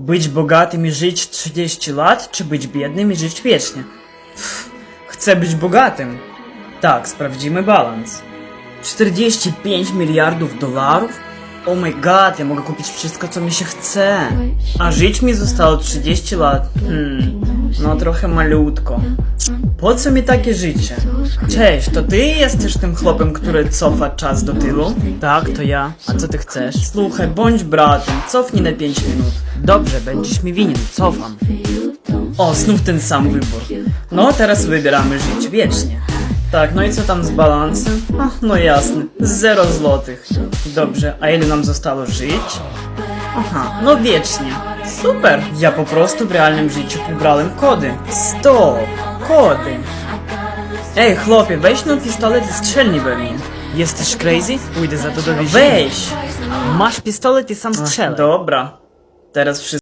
Być bogatym i żyć 30 lat, czy być biednym i żyć wiecznie? Chcę być bogatym. Tak, sprawdzimy balans. 45 miliardów dolarów? Oh my god, ja mogę kupić wszystko, co mi się chce. A żyć mi zostało 30 lat. Hmm, no trochę malutko. Po co mi takie życie? Cześć, to ty jesteś tym chłopem, który cofa czas do tyłu? Tak, to ja. A co ty chcesz? Słuchaj, bądź bratem, cofnij na 5 minut. Dobrze, będziesz mi winien, cofam. O, znów ten sam wybór. No, teraz wybieramy żyć wiecznie. Tak, no i co tam z balansem? Ach, no jasne, zero złotych. Dobrze, a ile nam zostało żyć? Aha, no wiecznie. Супер! Я попросту в реальному житті побрали коди. Стоп! Коди! Ей, хлопі, веч нам пістолет і стрельні бо мені. Jesteś crazy? Pójdę za to do więzienia. Weź! Masz pistolet i sam strzelaj. Dobra. Teraz wszyscy...